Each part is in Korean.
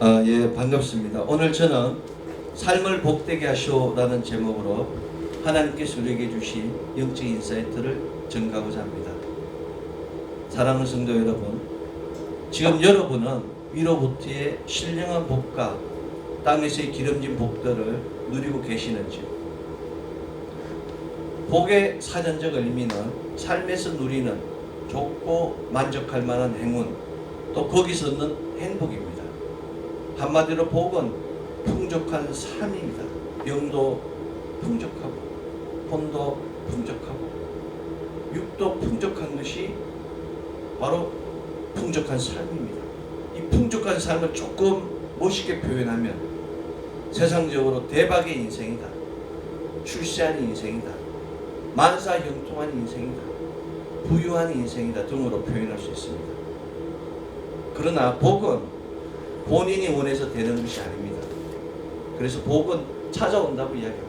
아, 예, 반갑습니다. 오늘 저는 삶을 복되게 하시오라는 제목으로 하나님께서 우리에게 주신 영적 인사이트를 전가하고자 합니다. 사랑하는 성도 여러분, 지금 여러분은 위로부터의 신령한 복과 땅에서의 기름진 복들을 누리고 계시는지요? 복의 사전적 의미는 삶에서 누리는 좋고 만족할 만한 행운, 또 거기서 얻는 행복입니다. 한마디로 복은 풍족한 삶입니다. 영도 풍족하고 혼도 풍족하고 육도 풍족한 것이 바로 풍족한 삶입니다. 이 풍족한 삶을 조금 멋있게 표현하면 세상적으로 대박의 인생이다. 출세한 인생이다. 만사 형통한 인생이다. 부유한 인생이다 등으로 표현할 수 있습니다. 그러나 복은 본인이 원해서 되는 것이 아닙니다. 그래서 복은 찾아온다고 이야기합니다.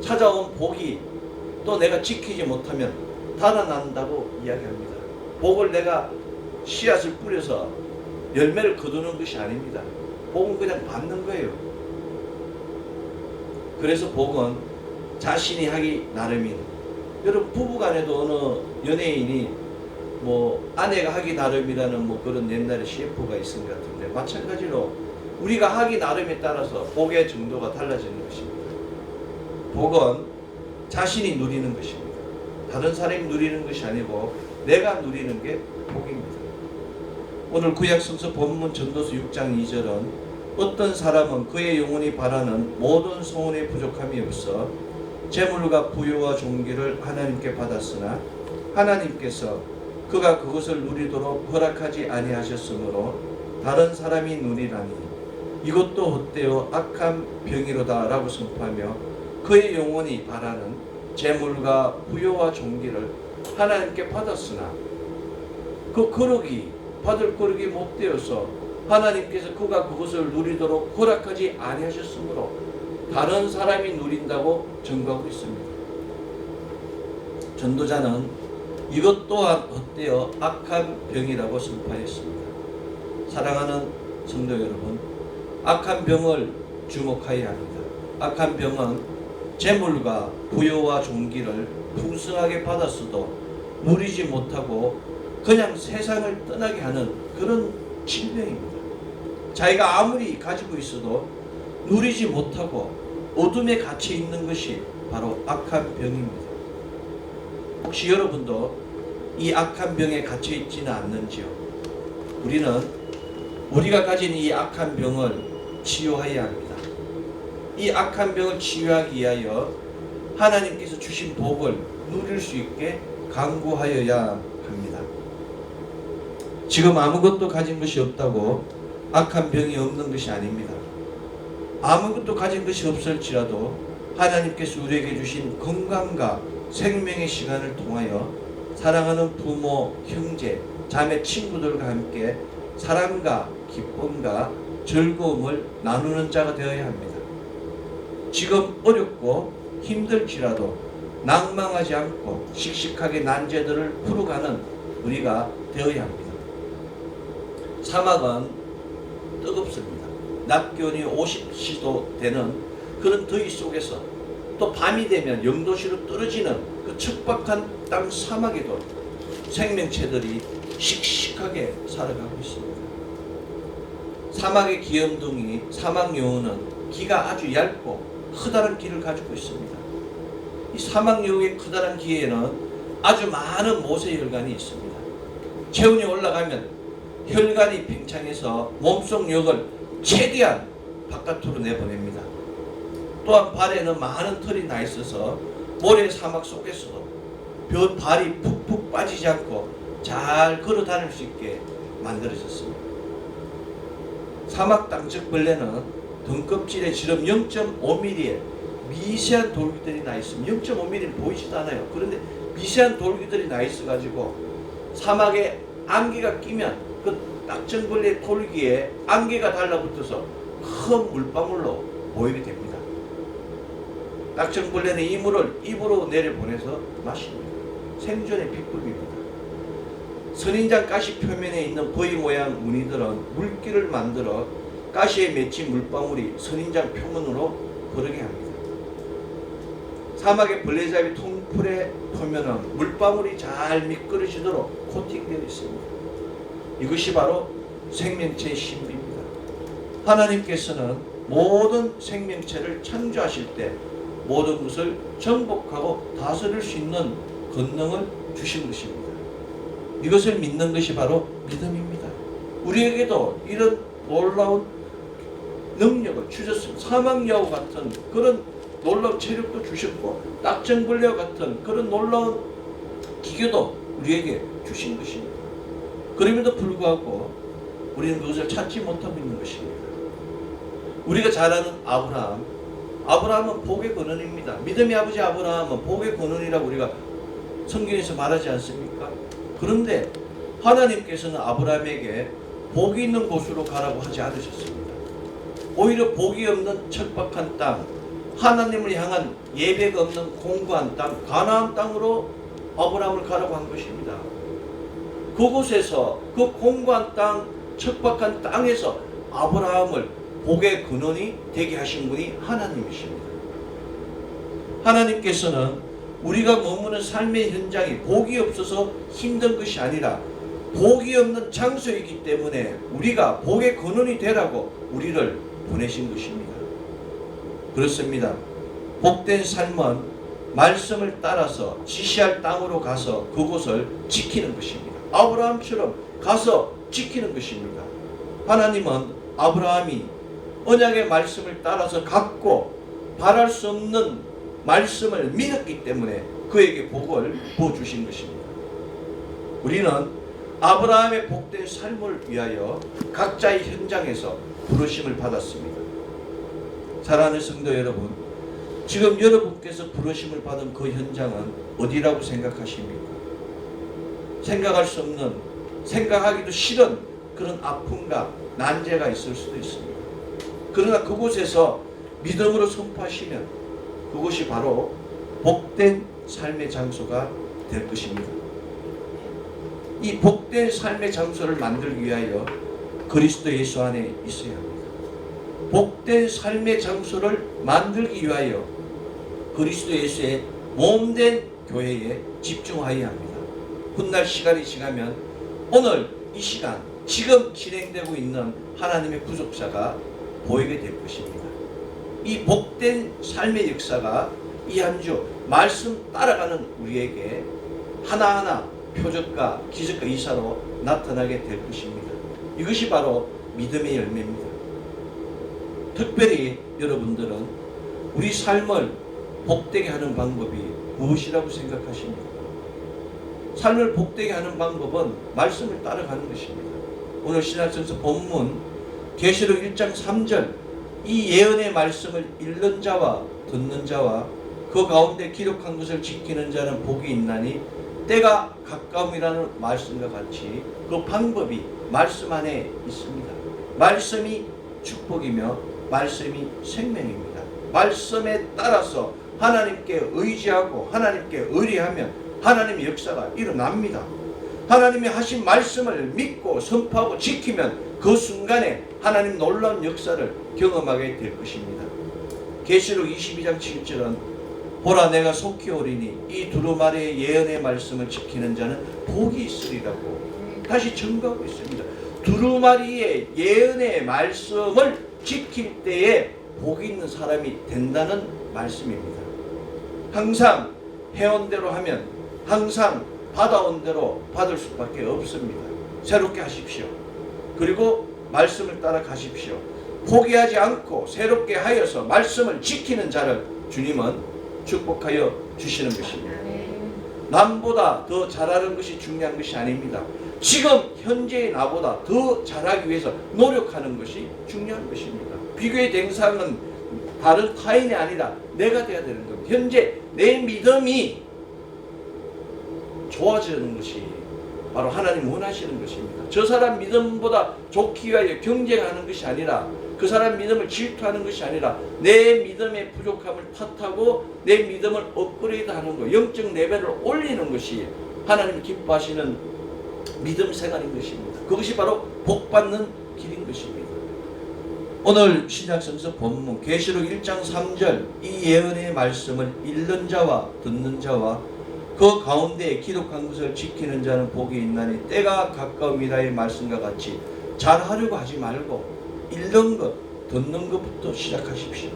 찾아온 복이 또 내가 지키지 못하면 달아난다고 이야기합니다. 복을 내가 씨앗을 뿌려서 열매를 거두는 것이 아닙니다. 복은 그냥 받는 거예요. 그래서 복은 자신이 하기 나름인 여러분 부부간에도 어느 연예인이 뭐 아내가 하기 나름이라는 뭐 그런 옛날에 CF가 있은 것 같은데 마찬가지로 우리가 하기 나름에 따라서 복의 정도가 달라지는 것입니다. 복은 자신이 누리는 것입니다. 다른 사람이 누리는 것이 아니고 내가 누리는 게 복입니다. 오늘 구약 성서 본문 전도서 6장 2절은 어떤 사람은 그의 영혼이 바라는 모든 소원에 부족함이 없어 재물과 부유와 종기를 하나님께 받았으나 하나님께서 그가 그것을 누리도록 허락하지 아니하셨으므로 다른 사람이 누리라니 이것도 헛되어 악한 병이로다라고 선포하며 그의 영혼이 바라는 재물과 부여와 종기를 하나님께 받았으나 그 거룩이 받을 거룩이 못 되어서 하나님께서 그가 그것을 누리도록 허락하지 아니하셨으므로 다른 사람이 누린다고 증거하고 있습니다. 전도자는 이것 또한 헛되어 악한 병이라고 선포하였습니다. 사랑하는 성도 여러분, 악한 병을 주목하여야 합니다. 악한 병은 재물과 부여와 종기를 풍성하게 받았어도 누리지 못하고 그냥 세상을 떠나게 하는 그런 질병입니다. 자기가 아무리 가지고 있어도 누리지 못하고 어둠에 갇혀 있는 것이 바로 악한 병입니다. 혹시 여러분도 이 악한 병에 갇혀 있지는 않는지요? 우리는 우리가 가진 이 악한 병을 치유해야 합니다. 이 악한 병을 치유하기 위하여 하나님께서 주신 복을 누릴 수 있게 강구하여야 합니다. 지금 아무것도 가진 것이 없다고 악한 병이 없는 것이 아닙니다. 아무것도 가진 것이 없을지라도 하나님께서 우리에게 주신 건강과 생명의 시간을 통하여 사랑하는 부모, 형제, 자매, 친구들과 함께 사랑과 기쁨과 즐거움을 나누는 자가 되어야 합니다. 지금 어렵고 힘들지라도 낭망하지 않고 씩씩하게 난제들을 풀어가는 우리가 되어야 합니다. 사막은 뜨겁습니다. 낮 기온이 50시도 되는 그런 더위 속에서 또 밤이 되면 영도시로 떨어지는 그 척박한 땅 사막에도 생명체들이 씩씩하게 살아가고 있습니다. 사막의 기염둥이 사막 여우는 기가 아주 얇고 커다란 기를 가지고 있습니다. 이 사막 여우의 커다란 기에는 아주 많은 모세 혈관이 있습니다. 체온이 올라가면 혈관이 팽창해서 몸속 역을 최대한 바깥으로 내보냅니다. 또한 발에는 많은 털이 나 있어서 모래 사막 속에서도 벼 발이 푹푹 빠지지 않고 잘 걸어 다닐 수 있게 만들어졌습니다. 사막 땅적 벌레는 등껍질에 지름 0.5mm의 미세한 돌기들이 나 있으면 0.5mm는 보이지도 않아요. 그런데 미세한 돌기들이 나 있어 가지고 사막에 안개가 끼면 그 낙정벌레 돌기에 안개가 달라붙어서 큰 물방울로 보이게 됩니다. 낙정벌레는 이 물을 입으로 내려보내서 마십니다. 생존의 비법입니다. 선인장 가시 표면에 있는 거위 모양 무늬들은 물기를 만들어 가시에 맺힌 물방울이 선인장 표면으로 흐르게 합니다. 사막의 벌레잡이 통풀의 표면은 물방울이 잘 미끄러지도록 코팅되어 있습니다. 이것이 바로 생명체의 신비입니다. 하나님께서는 모든 생명체를 창조하실 때 모든 것을 정복하고 다스릴 수 있는 권능을 주신 것입니다. 이것을 믿는 것이 바로 믿음입니다. 우리에게도 이런 놀라운 능력을 주셨습니다. 사망 여우 같은 그런 놀라운 체력도 주셨고 낙정벌레와 같은 그런 놀라운 기교도 우리에게 주신 것입니다. 그럼에도 불구하고 우리는 그것을 찾지 못하고 있는 것입니다. 우리가 잘 아는 아브라함, 아브라함은 복의 근원입니다. 믿음의 아버지 아브라함은 복의 근원이라고 우리가 성경에서 말하지 않습니까? 그런데 하나님께서는 아브라함에게 복이 있는 곳으로 가라고 하지 않으셨습니다. 오히려 복이 없는 척박한 땅, 하나님을 향한 예배가 없는 공고한 땅, 가나안 땅으로 아브라함을 가라고 한 것입니다. 그곳에서 그 공고한 땅, 척박한 땅에서 아브라함을 복의 근원이 되게 하신 분이 하나님이십니다. 하나님께서는 우리가 머무는 삶의 현장이 복이 없어서 힘든 것이 아니라 복이 없는 장소이기 때문에 우리가 복의 근원이 되라고 우리를 보내신 것입니다. 그렇습니다. 복된 삶은 말씀을 따라서 지시할 땅으로 가서 그곳을 지키는 것입니다. 아브라함처럼 가서 지키는 것입니다. 하나님은 아브라함이 언약의 말씀을 따라서 갖고 바랄 수 없는 말씀을 믿었기 때문에 그에게 복을 부어 주신 것입니다. 우리는 아브라함의 복된 삶을 위하여 각자의 현장에서 부르심을 받았습니다. 사랑하는 성도 여러분, 지금 여러분께서 부르심을 받은 그 현장은 어디라고 생각하십니까? 생각할 수 없는, 생각하기도 싫은 그런 아픔과 난제가 있을 수도 있습니다. 그러나 그곳에서 믿음으로 선포하시면 그곳이 바로 복된 삶의 장소가 될 것입니다. 이 복된 삶의 장소를 만들기 위하여 그리스도 예수 안에 있어야 합니다. 복된 삶의 장소를 만들기 위하여 그리스도 예수의 몸된 교회에 집중하여야 합니다. 훗날 시간이 지나면 오늘 이 시간 지금 진행되고 있는 하나님의 구속사가 보이게 될 것입니다. 이 복된 삶의 역사가 이 한 주 말씀 따라가는 우리에게 하나하나 표적과 기적과 이사로 나타나게 될 것입니다. 이것이 바로 믿음의 열매입니다. 특별히 여러분들은 우리 삶을 복되게 하는 방법이 무엇이라고 생각하십니까? 삶을 복되게 하는 방법은 말씀을 따라가는 것입니다. 오늘 신학성서 본문 계시록 1장 3절 이 예언의 말씀을 읽는 자와 듣는 자와 그 가운데 기록한 것을 지키는 자는 복이 있나니 때가 가까움이라는 말씀과 같이 그 방법이 말씀 안에 있습니다. 말씀이 축복이며 말씀이 생명입니다. 말씀에 따라서 하나님께 의지하고 하나님께 의뢰하면 하나님의 역사가 일어납니다. 하나님이 하신 말씀을 믿고 선포하고 지키면 그 순간에 하나님 놀라운 역사를 경험하게 될 것입니다. 계시록 22장 7절은 보라 내가 속히 오리니 이 두루마리의 예언의 말씀을 지키는 자는 복이 있으리라고 다시 증거하고 있습니다. 두루마리의 예언의 말씀을 지킬 때에 복이 있는 사람이 된다는 말씀입니다. 항상 해온 대로 하면 항상 받아온 대로 받을 수밖에 없습니다. 새롭게 하십시오. 그리고 말씀을 따라 가십시오. 포기하지 않고 새롭게 하여서 말씀을 지키는 자를 주님은 축복하여 주시는 것입니다. 남보다 더 잘하는 것이 중요한 것이 아닙니다. 지금 현재의 나보다 더 잘하기 위해서 노력하는 것이 중요한 것입니다. 비교의 대상은 다른 타인이 아니라 내가 되어야 되는 겁니다. 현재 내 믿음이 좋아지는 것이 바로 하나님 원하시는 것입니다. 저 사람 믿음보다 좋기 위하여 경쟁하는 것이 아니라 그 사람 믿음을 질투하는 것이 아니라 내 믿음의 부족함을 탓하고 내 믿음을 업그레이드 하는 것, 영적 레벨을 올리는 것이 하나님 기뻐하시는 믿음 생활인 것입니다. 그것이 바로 복 받는 길인 것입니다. 오늘 신약성서 본문 계시록 1장 3절 이 예언의 말씀을 읽는 자와 듣는 자와 그 가운데 기록한 것을 지키는 자는 복이 있나니 때가 가까움이다의 말씀과 같이 잘하려고 하지 말고 읽는 것 듣는 것부터 시작하십시오.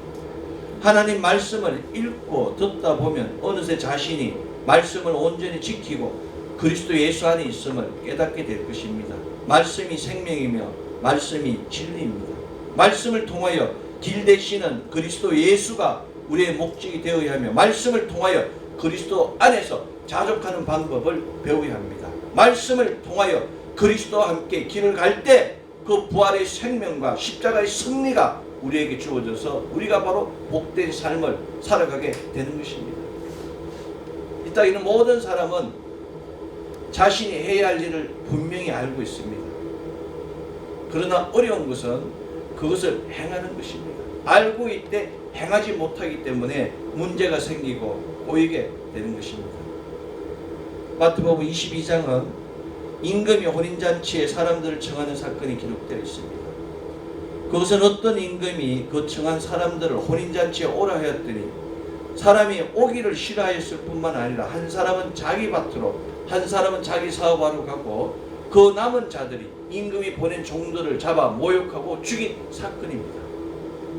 하나님 말씀을 읽고 듣다 보면 어느새 자신이 말씀을 온전히 지키고 그리스도 예수 안에 있음을 깨닫게 될 것입니다. 말씀이 생명이며 말씀이 진리입니다. 말씀을 통하여 길 되시는 그리스도 예수가 우리의 목적이 되어야 하며 말씀을 통하여 그리스도 안에서 자족하는 방법을 배워야 합니다. 말씀을 통하여 그리스도와 함께 길을 갈 때 그 부활의 생명과 십자가의 승리가 우리에게 주어져서 우리가 바로 복된 삶을 살아가게 되는 것입니다. 이따 이는 모든 사람은 자신이 해야 할 일을 분명히 알고 있습니다. 그러나 어려운 것은 그것을 행하는 것입니다. 알고 있되 행하지 못하기 때문에 문제가 생기고 꼬이게 되는 것입니다. 마태복음 22장은 임금이 혼인잔치에 사람들을 청하는 사건이 기록되어 있습니다. 그것은 어떤 임금이 그 청한 사람들을 혼인잔치에 오라 하였더니 사람이 오기를 싫어하였을 뿐만 아니라 한 사람은 자기 밭으로 한 사람은 자기 사업하러 가고 그 남은 자들이 임금이 보낸 종들을 잡아 모욕하고 죽인 사건입니다.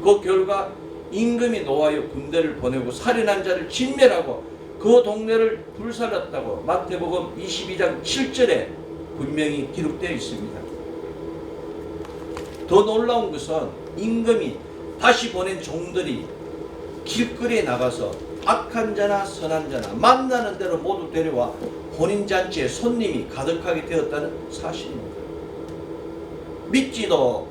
그 결과 임금이 노하여 군대를 보내고 살인한 자를 진멸하고 그 동네를 불살랐다고 마태복음 22장 7절에 분명히 기록되어 있습니다. 더 놀라운 것은 임금이 다시 보낸 종들이 길거리에 나가서 악한 자나 선한 자나 만나는 대로 모두 데려와 혼인잔치에 손님이 가득하게 되었다는 사실입니다. 믿지도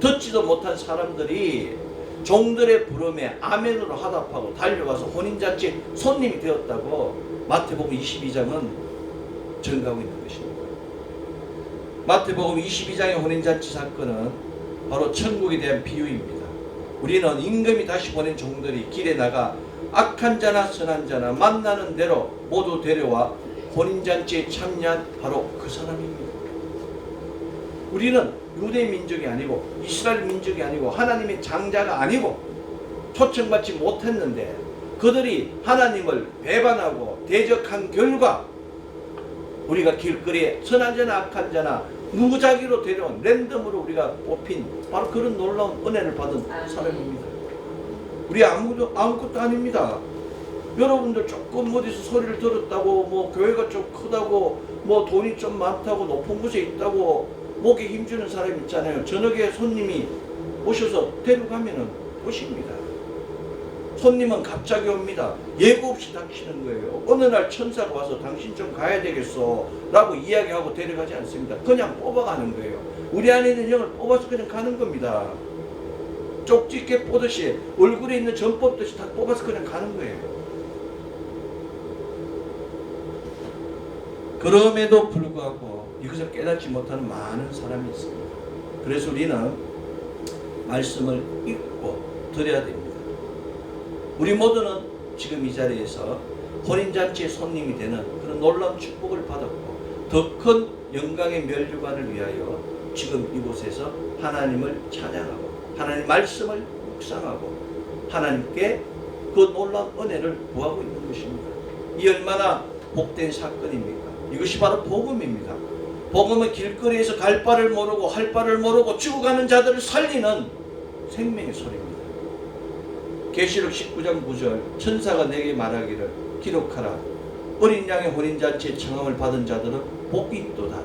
듣지도 못한 사람들이 종들의 부름에 아멘으로 화답하고 달려가서 혼인잔치 손님이 되었다고 마태복음 22장은 증가하고 있는 것입니다. 마태복음 22장의 혼인잔치 사건은 바로 천국에 대한 비유입니다. 우리는 임금이 다시 보낸 종들이 길에 나가 악한 자나 선한 자나 만나는 대로 모두 데려와 혼인잔치에 참여한 바로 그 사람입니다. 우리는 유대 민족이 아니고 이스라엘 민족이 아니고 하나님의 장자가 아니고 초청받지 못했는데 그들이 하나님을 배반하고 대적한 결과 우리가 길거리에 선한 자나 악한 자나 무작위로 데려온 랜덤으로 우리가 뽑힌 바로 그런 놀라운 은혜를 받은 사람입니다. 우리 아무도 아무것도 아닙니다. 여러분들 조금 어디서 소리를 들었다고 뭐 교회가 좀 크다고 뭐 돈이 좀 많다고 높은 곳에 있다고 목에 힘주는 사람 있잖아요. 저녁에 손님이 오셔서 데려가면은 오십니다. 손님은 갑자기 옵니다. 예고 없이 닥치는 거예요. 어느 날 천사가 와서 당신 좀 가야 되겠어. 라고 이야기하고 데려가지 않습니다. 그냥 뽑아가는 거예요. 우리 안에 있는 영을 뽑아서 그냥 가는 겁니다. 쪽집게 뽑듯이 얼굴에 있는 점 뽑듯이 다 뽑아서 그냥 가는 거예요. 그럼에도 불구하고 이것을 깨닫지 못하는 많은 사람이 있습니다. 그래서 우리는 말씀을 읽고 들어야 됩니다. 우리 모두는 지금 이 자리에서 혼인잔치의 손님이 되는 그런 놀라운 축복을 받았고 더 큰 영광의 멸류관을 위하여 지금 이곳에서 하나님을 찬양하고 하나님 말씀을 묵상하고 하나님께 그 놀라운 은혜를 구하고 있는 것입니다. 이 얼마나 복된 사건입니까? 이것이 바로 복음입니다. 복음은 길거리에서 갈 바를 모르고 할 바를 모르고 죽어가는 자들을 살리는 생명의 소리입니다. 계시록 19장 9절 천사가 내게 말하기를 기록하라 어린 양의 혼인잔치에 청함을 받은 자들은 복이 있도다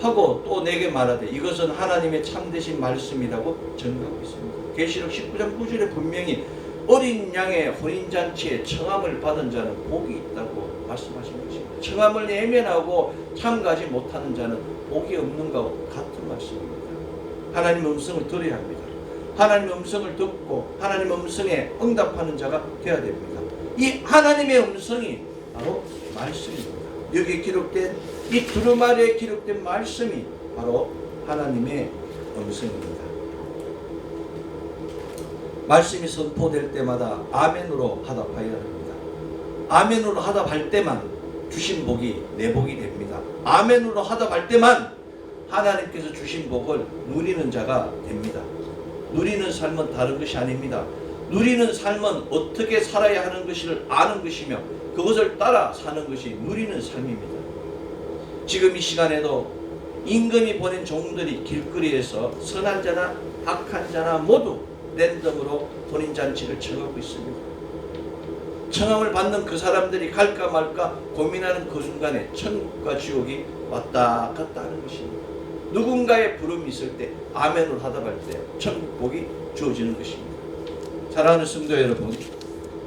하고 또 내게 말하되 이것은 하나님의 참되신 말씀이라고 전하고 있습니다. 계시록 19장 9절에 분명히 어린 양의 혼인잔치에 청함을 받은 자는 복이 있다고 말씀하신 것입니다. 청함을 예면하고 참가하지 못하는 자는 복이 없는 것과 같은 말씀입니다. 하나님 음성을 들어야 합니다. 하나님의 음성을 듣고 하나님의 음성에 응답하는 자가 되어야 됩니다. 이 하나님의 음성이 바로 말씀입니다. 여기에 기록된 이 두루마리에 기록된 말씀이 바로 하나님의 음성입니다. 말씀이 선포될 때마다 아멘으로 하답하여야 합니다. 아멘으로 하답할 때만 주신 복이 내 복이 됩니다. 아멘으로 하답할 때만 하나님께서 주신 복을 누리는 자가 됩니다. 누리는 삶은 다른 것이 아닙니다. 누리는 삶은 어떻게 살아야 하는 것을 아는 것이며 그것을 따라 사는 것이 누리는 삶입니다. 지금 이 시간에도 임금이 보낸 종들이 길거리에서 선한 자나 악한 자나 모두 랜덤으로 혼인 잔치를 쳐가고 있습니다. 청함을 받는 그 사람들이 갈까 말까 고민하는 그 순간에 천국과 지옥이 왔다 갔다 하는 것입니다. 누군가의 부름이 있을 때 아멘을 하답할 때 천국 복이 주어지는 것입니다. 사랑하는 성도 여러분,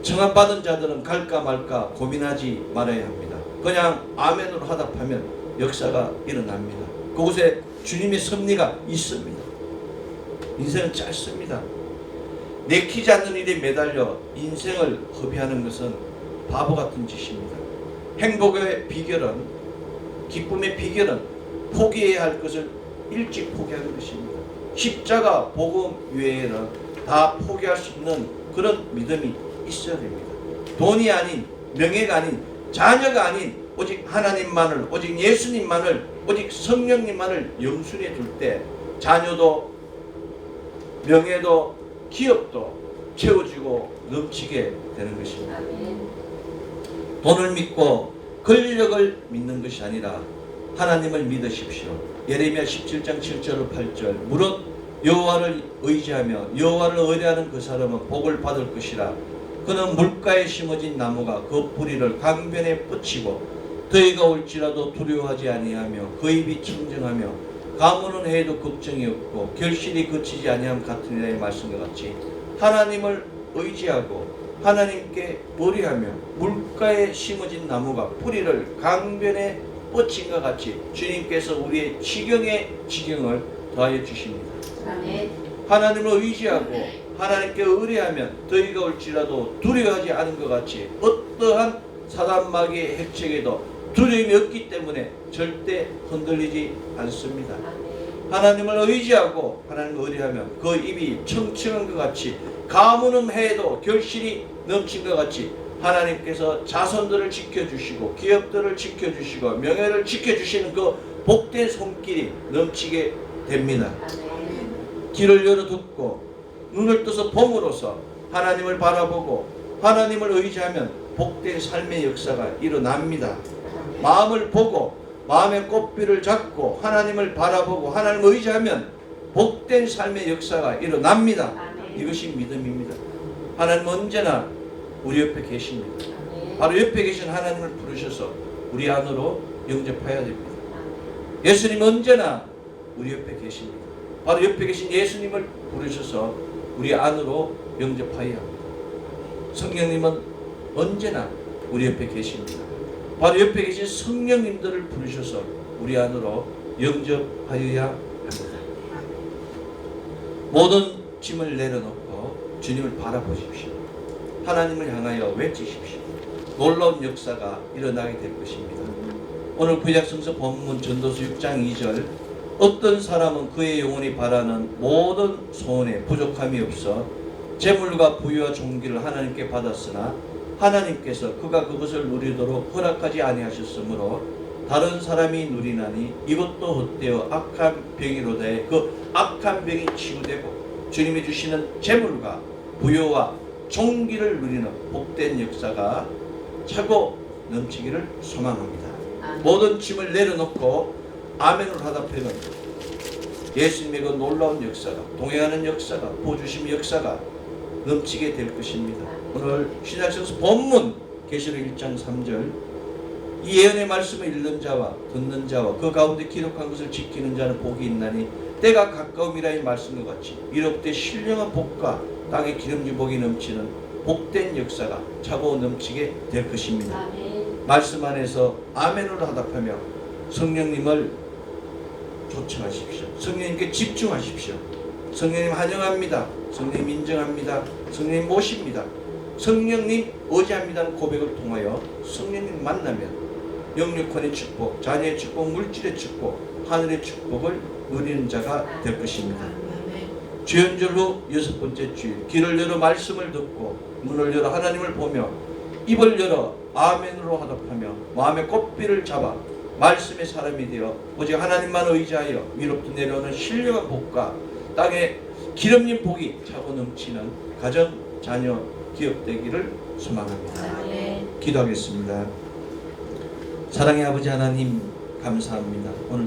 청함 받은 자들은 갈까 말까 고민하지 말아야 합니다. 그냥 아멘으로 하답하면 역사가 일어납니다. 그곳에 주님의 섭리가 있습니다. 인생은 짧습니다. 내키지 않는 일에 매달려 인생을 허비하는 것은 바보 같은 짓입니다. 행복의 비결은 기쁨의 비결은 포기해야 할 것을 일찍 포기하는 것입니다. 십자가 복음 외에는 다 포기할 수 있는 그런 믿음이 있어야 됩니다. 돈이 아닌 명예가 아닌 자녀가 아닌 오직 하나님만을 오직 예수님만을 오직 성령님만을 영순해 둘때 자녀도 명예도 기업도 채워지고 넘치게 되는 것입니다. 돈을 믿고 권력을 믿는 것이 아니라 하나님을 믿으십시오. 예레미야 17장 7절 8절 무릇 여호와를 의지하며 여호와를 의뢰하는 그 사람은 복을 받을 것이라 그는 물가에 심어진 나무가 그 뿌리를 강변에 뻗치고 더위가 올지라도 두려워하지 아니하며 그 입이 청정하며 가무는 해도 걱정이 없고 결실이 그치지 아니함 같으니라의 말씀과 같이 하나님을 의지하고 하나님께 의뢰하며 물가에 심어진 나무가 뿌리를 강변에 뻗친 것 같이 주님께서 우리의 지경의 지경을 더하여 주십니다. 아멘. 하나님을 의지하고 하나님께 의뢰하면 더위가 올지라도 두려워하지 않은 것 같이 어떠한 사단마귀의 핵책에도 두려움이 없기 때문에 절대 흔들리지 않습니다. 하나님을 의지하고 하나님을 의뢰하면 그 입이 청청한 것 같이 가문음 해도 결실이 넘친 것 같이 하나님께서 자손들을 지켜주시고 기업들을 지켜주시고 명예를 지켜주시는 그 복된 손길이 넘치게 됩니다. 귀를 열어 듣고 눈을 떠서 봄으로써 하나님을 바라보고 하나님을 의지하면 복된 삶의 역사가 일어납니다. 마음을 보고 마음의 꽃비를 잡고 하나님을 바라보고 하나님을 의지하면 복된 삶의 역사가 일어납니다. 아멘. 이것이 믿음입니다. 하나님 언제나 우리 옆에 계십니다. 아멘. 바로 옆에 계신 하나님을 부르셔서 우리 안으로 영접해야 됩니다. 예수님 언제나 우리 옆에 계십니다. 바로 옆에 계신 예수님을 부르셔서 우리 안으로 영접하여야 합니다. 성령님은 언제나 우리 옆에 계십니다. 바로 옆에 계신 성령님들을 부르셔서 우리 안으로 영접하여야 합니다. 모든 짐을 내려놓고 주님을 바라보십시오. 하나님을 향하여 외치십시오. 놀라운 역사가 일어나게 될 것입니다. 오늘 구약성서 본문 전도서 6장 2절 어떤 사람은 그의 영혼이 바라는 모든 소원에 부족함이 없어 재물과 부유와 종기를 하나님께 받았으나 하나님께서 그가 그것을 누리도록 허락하지 아니하셨으므로 다른 사람이 누리나니 이것도 헛되어 악한 병이로되 그 악한 병이 치유되고 주님이 주시는 재물과 부유와 종기를 누리는 복된 역사가 차고 넘치기를 소망합니다. 아멘. 모든 짐을 내려놓고 아멘으로 하답하면 예수님의 그 놀라운 역사가 동행하는 역사가 보주심 역사가 넘치게 될 것입니다. 오늘 신약성서 본문 계시록 1장 3절 이 예언의 말씀을 읽는 자와 듣는 자와 그 가운데 기록한 것을 지키는 자는 복이 있나니 때가 가까움이라 이 말씀과 같이 이롭되 신령한 복과 땅의 기름진 복이 넘치는 복된 역사가 차고 넘치게 될 것입니다. 아멘. 말씀 안에서 아멘으로 하답하며 성령님을 초청하십시오. 성령님께 집중하십시오. 성령님 환영합니다. 성령님 인정합니다. 성령님 모십니다. 성령님 의지합니다는 고백을 통하여 성령님 만나면 영육권의 축복, 자녀의 축복, 물질의 축복, 하늘의 축복을 누리는 자가 될 것입니다. 주연절 후 여섯 번째 주일 귀를 열어 말씀을 듣고 눈을 열어 하나님을 보며 입을 열어 아멘으로 하답하며 마음의 꽃비를 잡아 말씀의 사람이 되어 오직 하나님만 의지하여 위로부터 내려오는 신령한 복과 땅에 기름진 복이 차고 넘치는 가정, 자녀, 기업 되기를 소망합니다. 아멘. 기도하겠습니다. 사랑의 아버지 하나님 감사합니다. 오늘